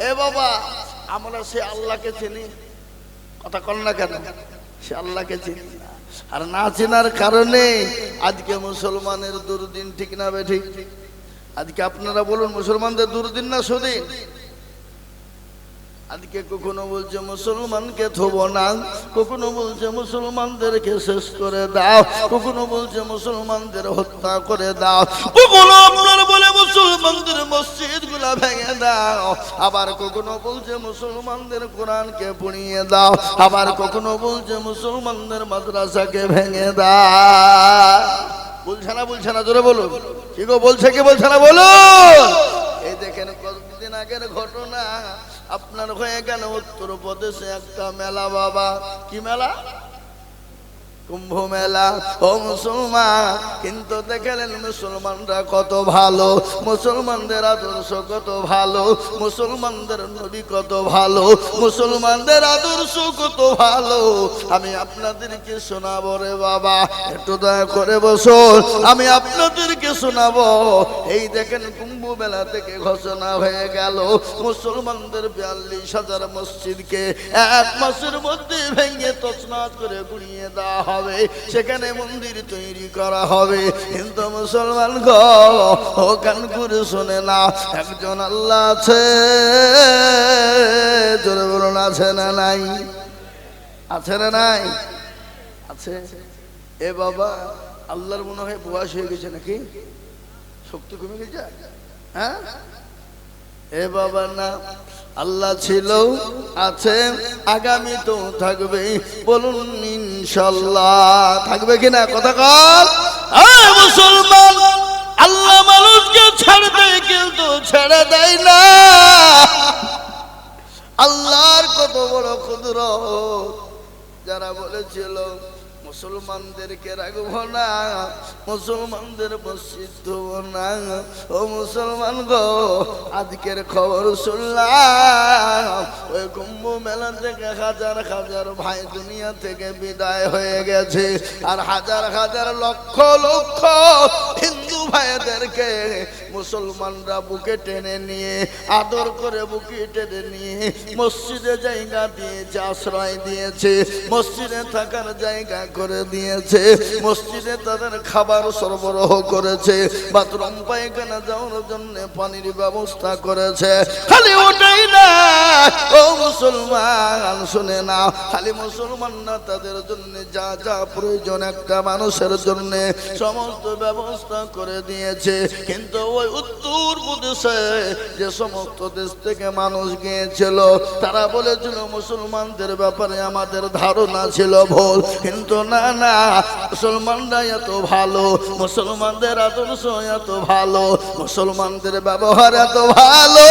এ বাবা, আমরা সে আল্লাহকে চিনি। কথা কন না কেন? সে আল্লাহকে চিনি আর না চেনার কারণে আজকে মুসলমানের দুর্দিন ঠিক না বে ঠিক? আজকে আপনারা বলুন, মুসলমানদের দুর্দিন না সুদিন? আজকে কখনো বলছে মুসলমানকে থব না। কখনো বলছে মুসলমানদেরকে শেষ করে দাও। কখনো বলছে মুসলমানদের হত্যা করে দাও। কখনো আপনার বলে মুসলমানদের মসজিদগুলা ভেঙে দাও। আবার কখনো বলছে মুসলমানদের কোরআনকে পুড়িয়ে দাও। আবার কখনো বলছে মুসলমানদের মাদ্রাসাকে ভেঙে দাও। বলছে না বলছে না, জোরে বলো কি গো, বলছে কি, বলছে না বলো এই দেখেন কতদিন আগের ঘটনা। আপনার হয়ে গেল উত্তর প্রদেশে একটা মেলা বাবা। কি মেলা? কুম্ভ মেলা ও মুসলমান, কিন্তু দেখলেন মুসলমানরা কত ভালো, মুসলমানদের আদর্শ কত ভালো, মুসলমানদের নবী কত ভালো, মুসলমানদের আদর্শ কত ভালো। আমি আপনাদেরকে শোনাবো রে বাবা, একটু দয়া করে বসো আমি আপনাদেরকে শোনাবো। এই দেখেন কুম্ভ মেলা থেকে ঘোষণা হয়ে গেল, মুসলমানদের বিয়াল্লিশ হাজার মসজিদকে এক মাসের মধ্যে ভেঙে তছনাছ করে গুড়িয়ে দেওয়া হবে, সেখানে মন্দির তৈরি করা হবে। হিন্দু মুসলমান গো কান করে শোনে না, একজন আল্লাহ আছে। জোরে বলুন, আছে না নাই? আছে না নাই? আছে। এ বাবা, আল্লাহর মনে হয় বয়স হয়ে গেছে নাকি? শক্তি কমে গেছে? হ্যাঁ? এ বাবা না, আল্লাহ ছিল, আছে, আগামী তো থাকবে, বলুন ইনশাল্লাহ, থাকবে কিনা কথা আয় মুসলমান, আল্লাহ মানুষকে ছেড়ে দেয়, কিন্তু ছেড়ে দেয় না। আল্লাহর কত বড় ক্ষুদ্র যারা বলেছিল মুসলমানদেরকে রাখব না, মুসলমানদের মসজিদ দেব না। ও মুসলমান গো, আজকের খবর শুনলাম, ওই কুম্ভ মেলা থেকে হাজার হাজার ভাই দুনিয়া থেকে বিদায় হয়ে গেছে, আর হাজার হাজার লক্ষ লক্ষ হিন্দু ভাইদেরকে মুসলমানরা বুকে টেনে নিয়ে, আদর করে বুকে টেনে নিয়ে মসজিদে জায়গা দিয়েছে, আশ্রয় দিয়েছে, মসজিদে থাকার জায়গা করে দিয়েছে, মসজিদে তাদের খাবার সরবরাহ করেছে, বাথরুম পায়খানা যাওয়ার জন্য পানির ব্যবস্থা করেছে। খালি ওটাই না মুসলমান, শুনে না খালি মুসলমান না, তাদের জন্য যা যা প্রয়োজন একটা মানুষের জন্য সমস্ত ব্যবস্থা করে দিয়েছে। কিন্তু ওই উত্তর প্রদেশে যে সমস্ত দেশ থেকে মানুষ গিয়েছিল, তারা বলেছিল, মুসলমানদের ব্যাপারে আমাদের ধারণা ছিল ভুল। কিন্তু না না, মুসলমানরা এত ভালো, মুসলমানদের আদর্শ এত ভালো, মুসলমানদের ব্যবহার এত ভালো।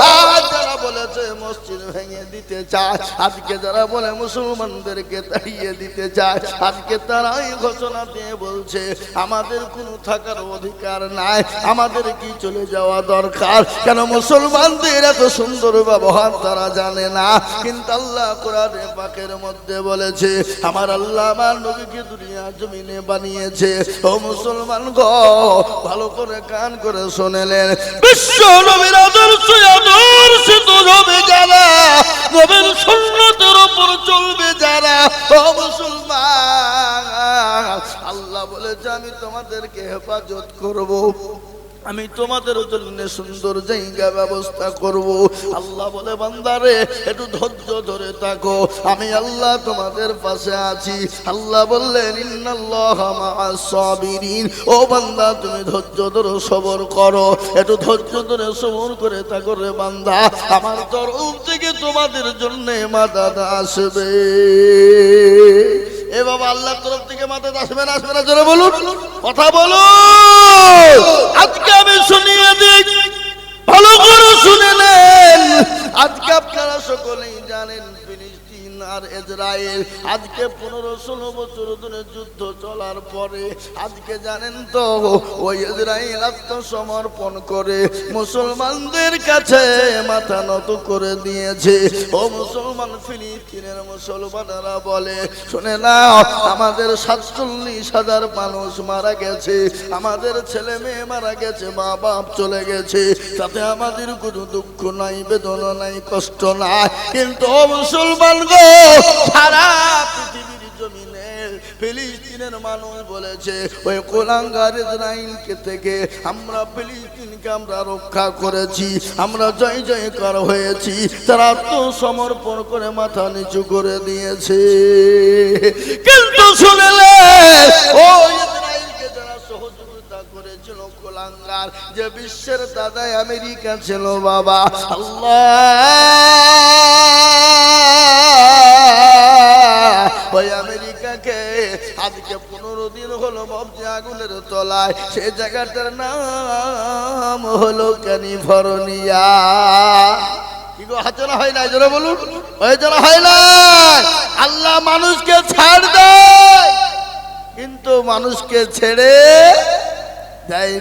যারা বলেছে, মসজিদ ভেঙে দিতে চায়। আজকে যারা বলে মুসলমানদেরকে তাড়িয়ে দিতে চায়, আজকে তারাই ঘোষণা দিয়ে বলছে, আমাদের কোনো থাকার অধিকার নাই, আমাদের কি চলে যাওয়া দরকার? কেন মুসলমানদের এত সুন্দর ব্যবহার তারা জানে না? কিন্তু আল্লাহ কোরআনে পাকের মধ্যে বলেছে, আমার আল্লাহ আমার নবীকে দুনিয়া জমিনে বানিয়েছে। ও মুসলমান গো, ভালো করে কান করে শুনেলেন বিশ্ব নবীর আদর্শ আদর্শিত হবে যারা নবীর সুন্নতের উপর চলবে যারা মুসলমান। আল্লাহ বলেছে, আমি তোমাদেরকে হেফাজত করব। আমি তোমাদের জন্য সুন্দর জায়গা ব্যবস্থা করব। আল্লাহ বলে, বান্দারে, একটু ধৈর্য ধরে থাকো। আমি আল্লাহ তোমাদের পাশে আছি। আল্লাহ বললেন ও বান্দা, তুমি ধৈর্য ধরে সবর করো। একটু ধৈর্য ধরে সবর করে থাকো রে বান্দা। আমার তরফ থেকে তোমাদের জন্য মাদাদ আসবে। এ বাবা, আল্লাহর তরফ থেকে মাথায় আসবে না? আসবে না? জোরে বলুন। কথা বলুন আজকে আমি শুনিয়ে দিই ভালো করে শুনে নেন আজকে আপনারা সকলেই জানেন ফিলিস্তিন আর ইসরায়েল। আজকে পনেরো ষোলো বছর ধরে যুদ্ধ চলার পরে আজকে জানেন তো, ওই ইসরায়েল আত্মসমর্পণ করে মুসলমানদের কাছে মাথা নত করে দিয়েছে। ও মুসলমান ফিলিস্তিনের মুসলমানেরা বলে, শুনে না আমাদের সাতচল্লিশ হাজার মানুষ মারা গেছে, আমাদের ছেলে মেয়ে মারা গেছে মা বাপ চলে গেছে। তাতে আমাদের কোনো দুঃখ নাই, বেদনা নাই, কষ্ট নাই। কিন্তু মুসলমান গো সারা পৃথিবীর জমিনে ফিলিস্তিনের মানুষ বলেছে, ওই কোলাঙ্গার ইসরায়েলকে থেকে আমরা ফিলিস্তিনকে আমরা রক্ষা করেছি, আমরা জয় জয়কার হয়েছি। তারা আত্মসমর্পণ করে মাথা নিচু করে দিয়েছে। কিন্তু শুনলে, ও করেছিল কোলাঙ্গার, যে বিশ্বের দাদাই আমেরিকা ছিল বাবা, আল্লাহ আজকে পনেরো দিন হলো মবজি আগুনের তলায়। সে জায়গাটার নাম হলো ক্যালিফোর্নিয়া। না আল্লাহ মানুষকে কিন্তু মানুষকে ছেড়ে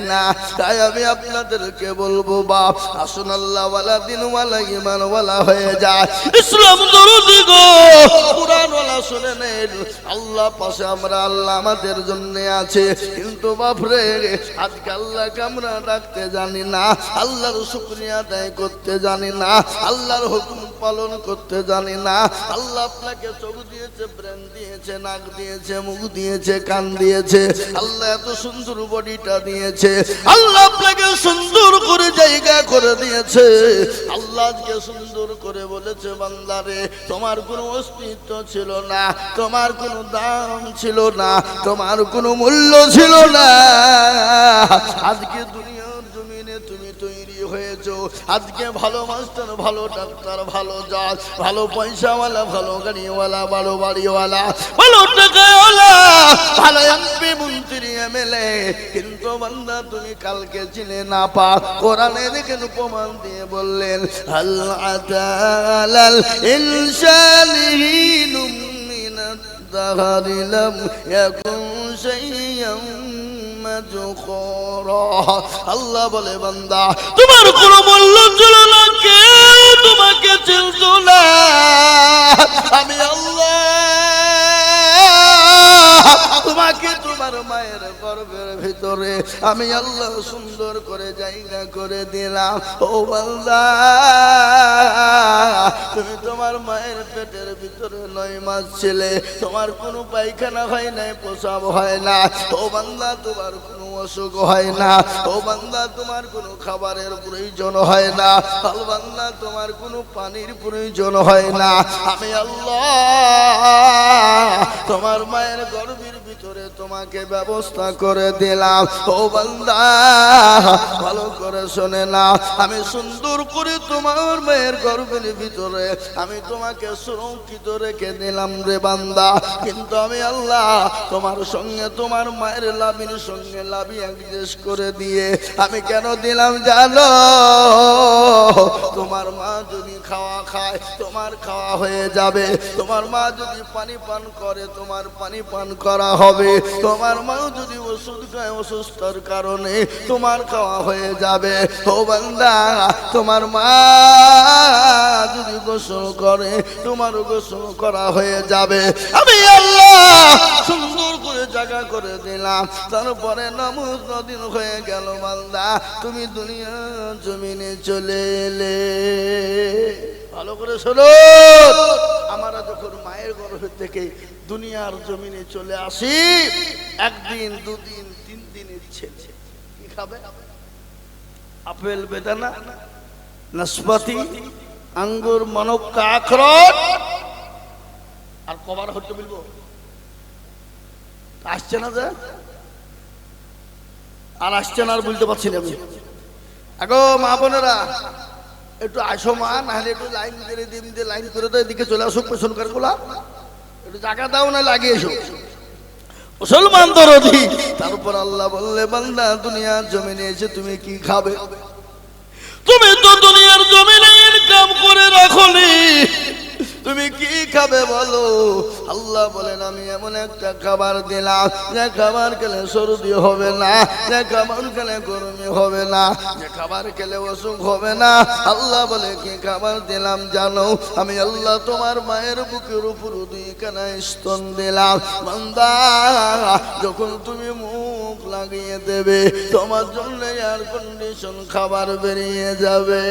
না। তাই আমি আপনাদেরকে বলব, বাপ হয়ে যায়। ইসলাম শুনে নেন আল্লাহ পাশে আমরা আল্লাহ আমাদের জন্য আছে। কিন্তু বাপরে আজকে আল্লাহকে আমরা ডাকতে জানি না। আল্লাহর শুকরিয়া আদায় করতে জানি না। আল্লাহর হুকুম পালন করতে জানি না। আল্লাহ আপনাকে চোখ দিয়েছে ব্রেন দিয়েছে, নাক দিয়েছে, মুখ দিয়েছে, কান দিয়েছে। আল্লাহ এত সুন্দর বডিটা দিয়েছে। আল্লাহ আপনাকে সুন্দর করে জায়গা করে দিয়েছে। আল্লাহকে সুন্দর করে বলেছে বান্দারে তোমার কোনো অস্তিত্ব ছিল না। তোমার কোনো দাম ছিল না, তোমার কোনো মূল্য ছিল না। আজকে দুনিয়ার জমিনে তুমি তৈরি হয়েছো। আজকে ভালো মাস্টার, ভালো ডাক্তার, ভালো জাজ, ভালো পয়সাওয়ালা, ভালো গাড়িওয়ালা, ভালো বাড়িওয়ালা, ভালো টাকাওয়ালা, ভালো এমপি, মন্ত্রী, এমএলএ। কিন্তু বান্দা, তুমি কালকে চিনে না পা, কোরআনে দেখেন প্রমাণ দিয়ে বললেন, আল্লাহ আতালাল ইনসানিহিনুম لم يكن شيئا আল্লাহ বলে, বান্দা, তোমার কোনো মূল্য ছিল না, কেউ তোমাকে চিনত না। আমি আল্লাহ তোমাকে তোমার মায়ের গর্ভের ভিতরে আমি আল্লাহ সুন্দর করে জায়গা করে দিলাম। ও বান্দা, তুমি তোমার মায়ের পেটের ভিতরে নয় মাস ছিলে, তোমার কোনো পায়খানা হয় নাই, প্রসাব হয় না। ও বান্দা, তোমার কোনো অসুখ হয় না। ও বান্দা, তোমার কোনো খাবারের প্রয়োজন হয় না। আল বান্দা, তোমার কোনো পানির প্রয়োজন হয় না। আমি আল্লাহ, তোমার মায়ের ভিতরে তোমাকে ব্যবস্থা করে দিলাম। ও বান্দা, ভালো করে শোনে না আমি সুন্দর করে তোমার মেয়ের গর্ভের ভিতরে আমি তোমাকে সুরক্ষিত রেখে দিলাম রে বান্দা। কিন্তু আমি আল্লাহ তোমার সঙ্গে, তোমার মায়ের লাভির সঙ্গে লাভি অ্যাডজাস্ট করে দিয়ে আমি কেন দিলাম জানো? তোমার মা যদি খাওয়া খায়, তোমার খাওয়া হয়ে যাবে। তোমার মা যদি পানি পান করে, তোমার পানি পান করা হবে। তোমার মা যদি ওষুধ খায় অসুস্থর কারণে তোমার খাওয়া হয়ে যাবে। ও বান্দা, তোমার মা যদি গোসল করে, তোমার গোসল করা হয়ে যাবে। আমি আল্লাহ সুন্দর করে জায়গা করে দিলাম। তারপরে নমুজ নদিন হয়ে গেল বান্দা, তুমি দুনিয়া জমিনে চলে এলে। ভালো করে শোনো। আমরা যখন মায়ের গর্ভ থেকে দুনিয়ার জমিনে চলে আসি, একদিন, দুদিন, তিন দিনের ছেলে কি খাবে? আপেল বেদানা, নাশপাতি, আঙ্গুর, মনক্কা, আখরোট। আর কবার হতে বলব? আসছে না যে? আর আসছে না আর বলতে পারছি না আমি। আগো, মা বোনেরা একটু আসো মা, নাহলে একটু লাইন করে দিন দিয়ে লাইন করে তো এদিকে চলে আসো পেছনকারগুলা একটু জায়গা দাও, না লাগিয়ে এসো। মুসলমান দরদি তারপর আল্লাহ বললে, বান্দা, দুনিয়ার জমিনে এসে তুমি কি খাবে? তুমি তো দুনিয়ার জমিনে ইনকাম করে রাখনি। তুমি কি খাবে বলো? আল্লাহ বলেন, আমি এমন একটা খাবার দিলাম, যে খাবার খেলে সর্দি হবে না, যে খাবার খেলে গরমি হবে না, যে খাবার খেলে অসুখ হবে না। আল্লাহ বলে, কি খাবার দিলাম জানো? আমি আল্লাহ তোমার মায়ের বুকের উপর দুইখানা স্তন দিলাম। বান্দা, যখন তুমি মুখ লাগিয়ে দেবে, তোমার জন্য এয়ার কন্ডিশন খাবার বেরিয়ে যাবে।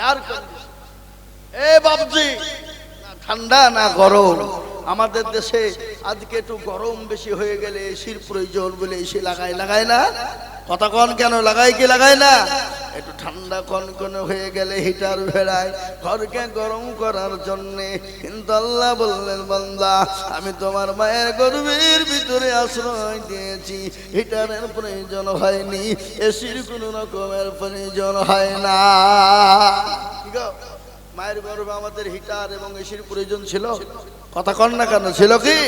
এয়ার কন্ডিশন এ ঠান্ডা, না গরম। আমাদের দেশে আজকে একটু গরম বেশি হয়ে গেলে এসির প্রয়োজন বলে এসি লাগায় লাগায় না? কথা কন কেন লাগাই কি, লাগায় না? একটু ঠান্ডা কনকনে হয়ে গেলে হিটার ভেড়ায় ঘরকে গরম করার জন্য। কিন্তু আল্লাহ বললেন, বান্দা, আমি তোমার মায়ের গর্ভের ভিতরে আশ্রয় দিয়েছি। হিটারের প্রয়োজন হয়নি এসির কোনো রকমের প্রয়োজন হয় না। কি গো? মায়ের গর্ভে আমাদের হিটার এবং এসির প্রয়োজন ছিল। কথা কন না কেন, ছিল কি?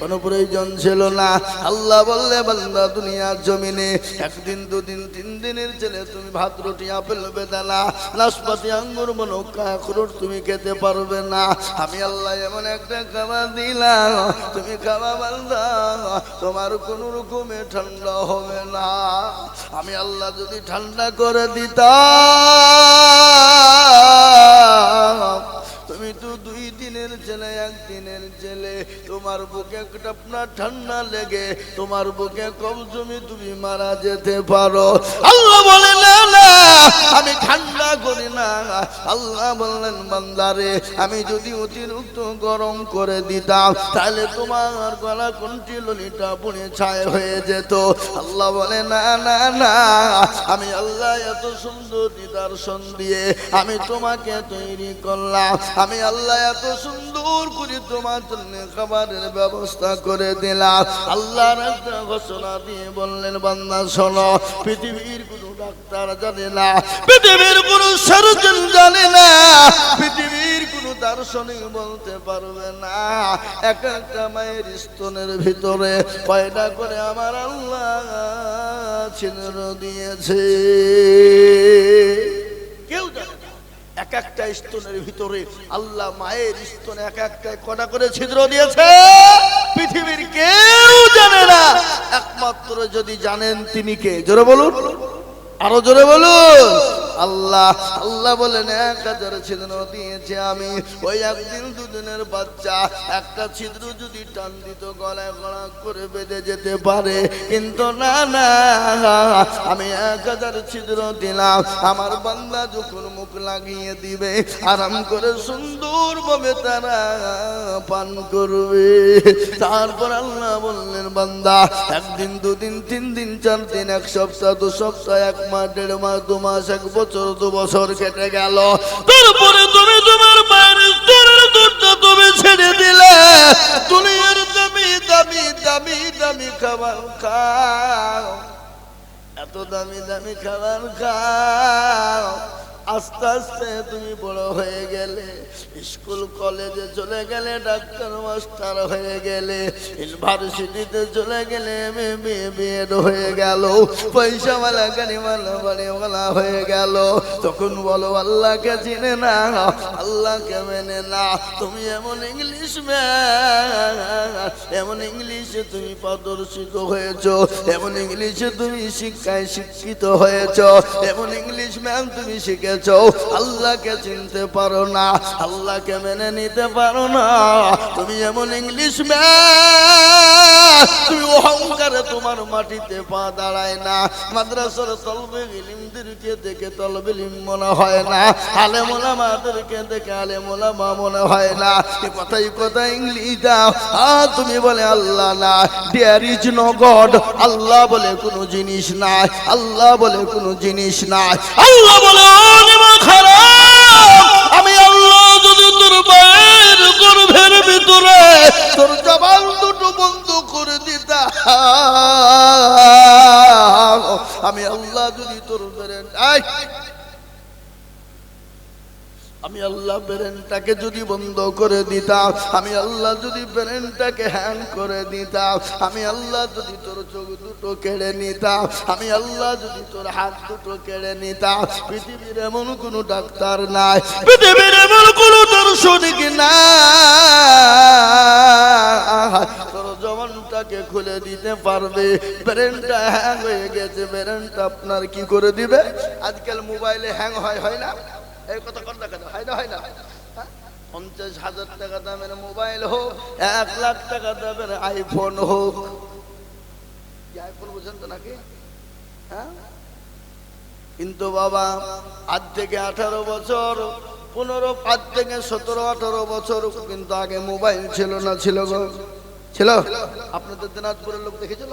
কোনো প্রয়োজন ছিল না। আল্লাহ বললে, বান্দা, দুনিয়ার জমিনে একদিন, দুদিন, তিন দিনের ছেলে তুমি ভাত, রুটি, আপেল, বেদানা, নাশপাতি, আঙ্গুর, মনক্কা আখরোট তুমি খেতে পারবে না। আমি আল্লাহ এমন একটা খাবার দিলাম, তুমি খাওয়া বান্দা, তোমার কোনো রকমে ঠান্ডা হবে না। আমি আল্লাহ যদি ঠান্ডা করে দিতাম দিনের ছেলে একদিনের ছেলে তোমার বুকে আপনার ঠান্ডা লেগে, তোমার বুকে কম জমি তুমি মারা যেতে পারো। আল্লাহ বলে, না আমি ঠান্ডা করি না। আল্লাহ বললেন বান্দারে আমি যদি অতিরিক্ত গরম করে দিতাম, তাহলে তোমার গলা কণ্ঠি ললিটা পুড়ে ছায় হয়ে যেত? আল্লাহ বলে, না না না, আমি আল্লাহ এত সুন্দর নিদর্শন দিয়ে আমি তোমাকে তৈরি করলাম। আমি আল্লাহ এত সুন্দর করে তোমার জন্য খাবারের ব্যবস্থা করে দিলাম। আল্লাহর একটা ঘোষণা দিয়ে বললেন, বান্দা, শোনো, পৃথিবীর কোনো ডাক্তার জানে না, পৃথিবীর কোনো সার্জন জানে না, পৃথিবীর কোনো দার্শনিক বলতে পারবে না। এক একটা মায়ের স্তনের ভিতরে কয়টা করে আমার আল্লাহ ছিদ্র দিয়েছে। এক একটা স্তনের ভিতরে আল্লাহ মায়ের স্তনে এক একটা কটা করে ছিদ্র দিয়েছে? পৃথিবীর কেউ জানে না। একমাত্র যদি জানেন তিনি কে? জোরে বলুন। আরও জোরে বলুন। আল্লাহ আল্লাহ বলেন, এক হাজার ছিদ্র দিয়েছে আমি। ওই একদিন দুদিনের বাচ্চা একটা ছিদ্র যদি টান দিত, গলায় গলা করে বেঁধে যেতে পারে। কিন্তু না না, আমি এক হাজার ছিদ্র দিলাম। আমার বান্দা যখন মুখ লাগিয়ে দিবে, আরাম করে সুন্দর ভাবে তারা পান করবে। তারপর আল্লাহ বললেন, বান্দা, একদিন, দুদিন, তিন দিন, চার দিন, এক সপ্তাহ, দু সপ্তাহ, এক মাস, দেড় মাস, দু মাস, এক বছর দু বছর কেটে গেল। তারপরে তুমি তোমার মায়ের স্তরের দুধটা তুমি ছেড়ে দিলে। দুনিয়ার দামি দামি দামি দামি খাবার খাও। এত দামি দামি খাবার খাও। আস্তে আস্তে তুমি বড় হয়ে গেলে, স্কুল, কলেজে চলে গেলে, ডাক্তার মাস্টার হয়ে গেলে, ইউনিভার্সিটিতে চলে গেলে বিএড হয়ে গেল, পয়সাওয়ালা, গাড়িওয়ালা, বাড়িওয়ালা হয়ে গেল। তখন বলো, আল্লাহকে চিনে না, আল্লাহকে মেনে না। তুমি এমন ইংলিশ এমন ইংলিশে তুমি প্রদর্শিত হয়েছ, এমন ইংলিশে তুমি শিক্ষায় শিক্ষিত হয়েছ, এমন ইংলিশ ম্যাম তুমি শিখেছ। আল্লাহকে চিনতে পারো না, আল্লাহকে মেনে নিতে পারো না। তুমি এমন ইংলিশ তুমি অহংকারে তোমার মাটিতে পা দাঁড়ায় না। মাদ্রাসার তলবে ইলিমদেরকে দেখে তলবে ইলিম মনে হয় না আলে মোলামাদেরকে দেখে আলে মোলা মা মনে হয় না। কথাই কথা ইংলিশ দাও। আর তুমি বলে আল্লাহ না, there is no God. Allah বলে কোনো জিনিস নাই, আল্লাহ বলে কোনো জিনিস নাই। আল্লাহ বলে আমি আল্লাহ যদি তোর মায়ের গর্ভের ভিতরে তোর জবান দুটো বন্ধ করে দিতা আমি আল্লাহ যদি তোর বেড়ে আমি আল্লাহ ব্রেনটাকে যদি বন্ধ করে দিতাম, আমি আল্লাহ যদি ব্রেনটাকে হ্যাং করে দিতাম, আমি আল্লাহ যদি তোর চোখ দুটো কেড়ে নিতাম, আমি আল্লাহ যদি তোর হাত দুটো কেড়ে নিতাম, পৃথিবীর এমন কোনো ডাক্তার নাই, পৃথিবীর এমন কোনো দর্শনিক নাই। তোর জবানটাকে খুলে দিতে পারবে, ব্রেনটা হ্যাং হয়ে গেছে, ব্রেনটা আপনার কি করে দিবে? আজকাল মোবাইলে হ্যাং হয় হয় না? হয়? পঞ্চাশ হাজার টাকা দামের মোবাইল হোক, এক লাখ টাকা দামের আইফোন হোক। আইফোন বুঝেন তো নাকি? হ্যাঁ? কিন্তু বাবা, আজ থেকে আঠারো বছর, পনেরো পাঁচ থেকে সতেরো, আঠারো বছর, কিন্তু আগে মোবাইল ছিল না, ছিল ছিল? আপনাদের দিনাজপুরের লোক দেখেছিল।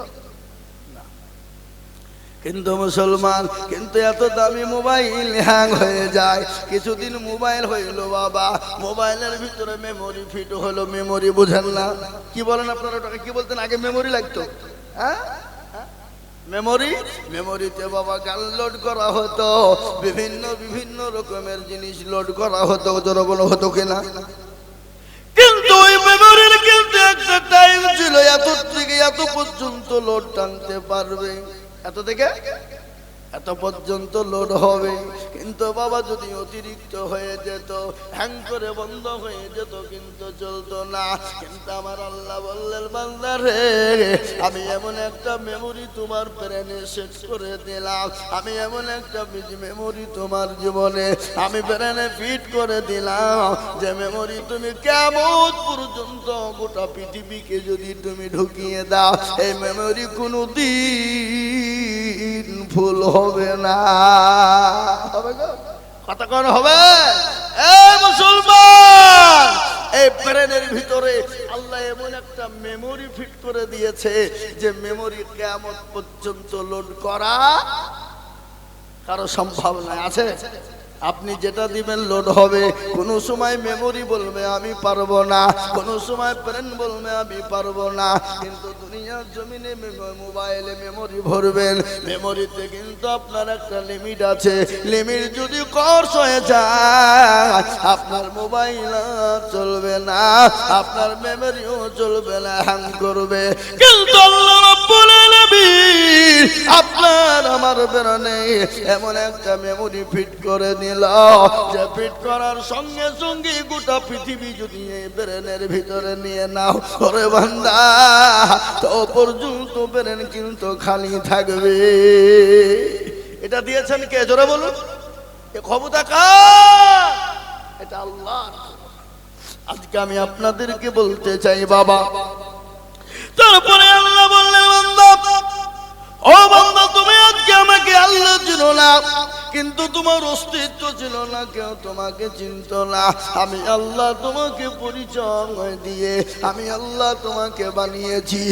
কিন্তু মুসলমান, কিন্তু এত দামি মোবাইল হ্যাং হয়ে যায়। কিছুদিন মোবাইল হইল বাবা। মোবাইলের ভিতরে মেমোরি ফিট হলো মেমোরি বুঝেন না। কি বলেন আপনারা ওটাকে? কি বলতেন? আগে মেমোরি লাগতো। হ্যাঁ? মেমোরি মেমোরিতে বাবা গান লোড করা হতো। বিভিন্ন বিভিন্ন রকমের জিনিস লোড করা হতো। জনগণ হতো কিনা? কিন্তু ওই মেমোরির কিন্তু একটা টাইম ছিল। এত থেকে এত পর্যন্ত লোড টানতে পারবে। এত থেকে এত পর্যন্ত লোড হবে। কিন্তু বাবা যদি অতিরিক্ত হয়ে যেত, হ্যাং করে বন্ধ হয়ে যেত, কিন্তু চলতো না। কিন্তু আমার আল্লাহ বললেন বান্দারে আমি এমন একটা মেমোরি তোমার ব্রেনে সেট করে দিলাম। আমি এমন একটা মেমোরি তোমার জীবনে আমি ব্রেনে ফিট করে দিলাম। যে মেমোরি তুমি কেমন পর্যন্ত গোটা পৃথিবীকে যদি তুমি ঢুকিয়ে দাও, এই মেমোরি কোনো দিন ভুল হবে না। হবে? কথা হবে? এ মুসলমান, এই ব্রেনের ভিতরে আল্লাহ এমন একটা মেমোরি ফিট করে দিয়েছে যে মেমোরি কেমন পর্যন্ত লোড করা কারও সম্ভাবনা আছে? আপনি যেটা দিবেন লোড হবে। কোনো সময় মেমোরি বলবে, আমি পারব না। কোনো সময় ব্রেন বলবে, আমি পারব না। কিন্তু দুনিয়ার জমিনে মোবাইলে মেমোরি ভরবেন। মেমোরিতে কিন্তু আপনার একটা লিমিট আছে। লিমিট যদি কর্স হয়ে যায়, আপনার মোবাইল চলবে না। আপনার মেমোরিও চলবে না হ্যাং করবে। কিন্তু আল্লাহ রাব্বুল আপনার আমার বেরনে এমন একটা মেমোরি ফিট করে দিল যে ফিট করার সঙ্গে সঙ্গে গোটা পৃথিবী যদি ব্রেনের ভিতরে নিয়ে নাও। ওরে বান্দা, তো পর্যন্ত ব্রেন কিন্তু খালি থাকবে। এটা দিয়েছেন কে? জোরে বলুন। এ ক্ষমতা কার? এটা আল্লাহ আজকে আমি আপনাদেরকে বলতে চাই, বাবা তারপরে আল্লাহ বললেন, বান্দা, ও বান্দা, তুমি আজকে আমাকে আল্লাহ ছিল না, কিন্তু তোমার অস্তিত্ব ছিল না, কেউ তোমাকে চিনত না। আমি আল্লাহ তোমাকে পরিচয় দিয়ে, আমি আল্লাহ তোমাকে বানিয়েছি।